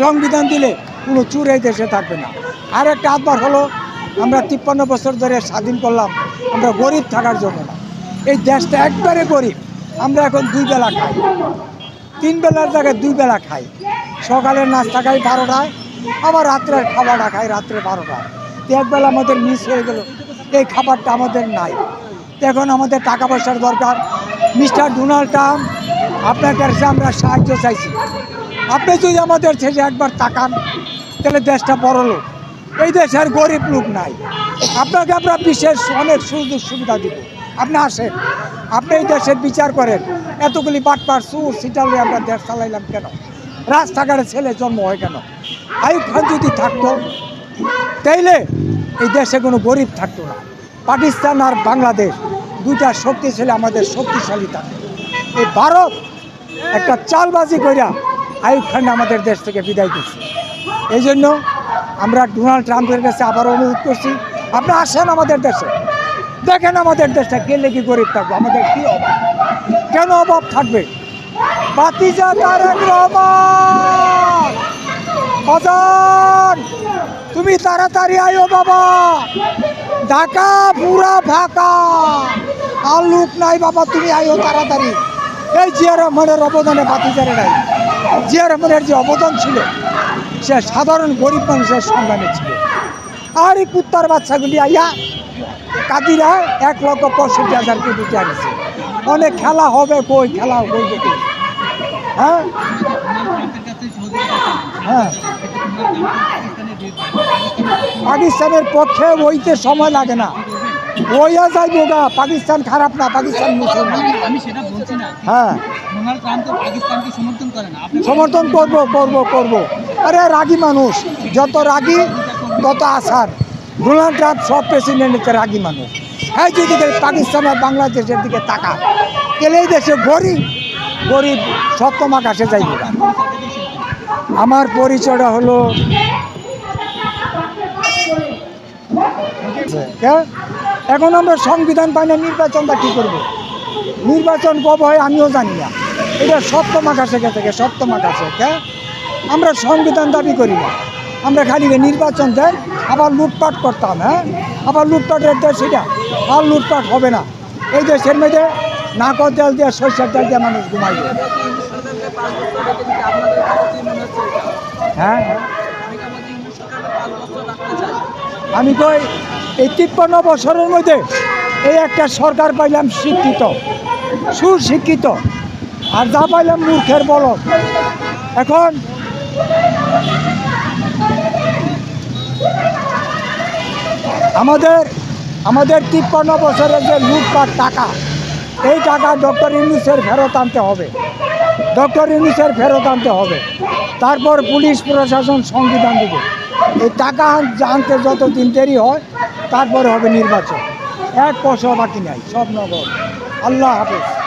সংবিধান দিলে কোনো চুর এই দেশে থাকবে না। আর একটা আধবার হলো, আমরা তিপ্পান্ন বছর ধরে স্বাধীন করলাম, আমরা গরিব থাকার জন্য না। এই দেশটা একবারে গরিব, আমরা এখন দুই বেলা খাই। তিন বেলার জায়গায় দুই বেলা খাই। সকালের নাস্তা খাই বারোটায়, আবার রাত্রের খাবারটা খাই রাত্রে বারোটায়। একবেলা আমাদের মিস হয়ে গেল, এই খাবারটা আমাদের নাই। এখন আমাদের টাকা পয়সার দরকার। মিস্টার ডোনাল্ড ট্রাম্প আপনার কাছে আমরা সাহায্য চাইছি। আপনি যদি আমাদের ছেড়ে একবার তাকান, তাহলে দেশটা বড় লোক। এই দেশের গরিব লোক নাই। আপনাকে আমরা বিশেষ অনেক সুযোগ সুবিধা দিব। আপনি আসেন। আপনি এই দেশের বিচার করেন। এতগুলি বাটপার সুর সিটালে আমরা দেশ চালাইলাম কেন? রাস্তাঘাটে ছেলে জন্ম হয় কেন? আইব খান যদি থাকতো, তাইলে এই দেশে কোনো গরিব থাকতো না। পাকিস্তান আর বাংলাদেশ দুইটা শক্তিশালী, আমাদের শক্তিশালী থাকে। এই ভারত একটা চালবাজি কইরা আইব খান আমাদের দেশ থেকে বিদায় দিচ্ছে এই জন্য আমরা ডোনাল্ড ট্রাম্পের কাছে আবার অনুরোধ করছি, আপনি আসেন আমাদের দেশে। দেখেন আমাদের দেশটা গেলে কি গরিব থাকব, আমাদের কি অভাব? কেন অভাব থাকবে? তুমি তাড়াতাড়ি আয়ো বাবা। ঢাকা পুরা ফাঁকা। আর লোক নাই বাবা, তুমি আয়ো তাড়াতাড়ি। এই জিয়া রহমানের অবদানে বাতিজারে নাই। জিয়া রহমানের যে অবদান ছিল, সে সাধারণ গরিব মানুষের সন্ধানে ছিল। আর এই কুত্তার বাচ্চাগুলি আইয়া কাদিরা এক লক্ষ পঁয়ষট্টি হাজার কোটি টাকা অনেক খেলা হবে কই, খেলা কই? হ্যাঁ? হ্যাঁ। পাকিস্তানের পক্ষে ওইতে সময় লাগে না। ওইয়া যাইব গা পাকিস্তান খারাপ না পাকিস্তান মুসলমান। আমি সেটা বলছি না। হ্যাঁ। সমর্থন করব করব করব। আরে রাগী মানুষ যত রাগী তত আসার ডোনাল্ড ট্রাম্প সব প্রেসিডেন্টের রাগী মানুষ। হ্যাঁ যদি দেখে পাকিস্তান আর বাংলাদেশের দিকে তাকা তাহলে এই দেশে গরিব গরিব সপ্তম আকাশে যাইব। আমার পরিচয়টা হলো হ্যাঁ? এখন আমরা সংবিধান পাই না নির্বাচনটা কী করব? নির্বাচন কবে হয় আমিও জানি না। এটা সপ্তম আকাশে গেছে গে, সপ্তম আকাশে হ্যাঁ আমরা সংবিধান দাবি করি না। আমরা খালি নির্বাচন দেন আবার লুটপাট করতাম হ্যাঁ? আবার লুটপাটের দেশ এটা আর লুটপাট হবে না। এই দেশের মধ্যে নাকর তেল দিয়ে সরষের তেল দিয়ে মানুষ ঘুমাইবে। হ্যাঁ? আমি কই এই তিপ্পান্ন বছরের মধ্যে এই একটা সরকার পাইলাম শিক্ষিত, সুশিক্ষিত। আর যা পাইলাম মূর্খের বল এখন আমাদের আমাদের তিপ্পান্ন বছরের যে লুটপাট টাকা, এই টাকা ডক্টর ইউনুসের ফেরত আনতে হবে। ডক্টর ইউনিসের ফেরত আনতে হবে। তারপর পুলিশ প্রশাসন সংবিধান দেবে। এই টাকা আন- আনতে যতদিন দেরি হয়, তারপরে হবে নির্বাচন। এক পয়সা বাকি নাই, সব নগর আল্লাহ হাফেজ।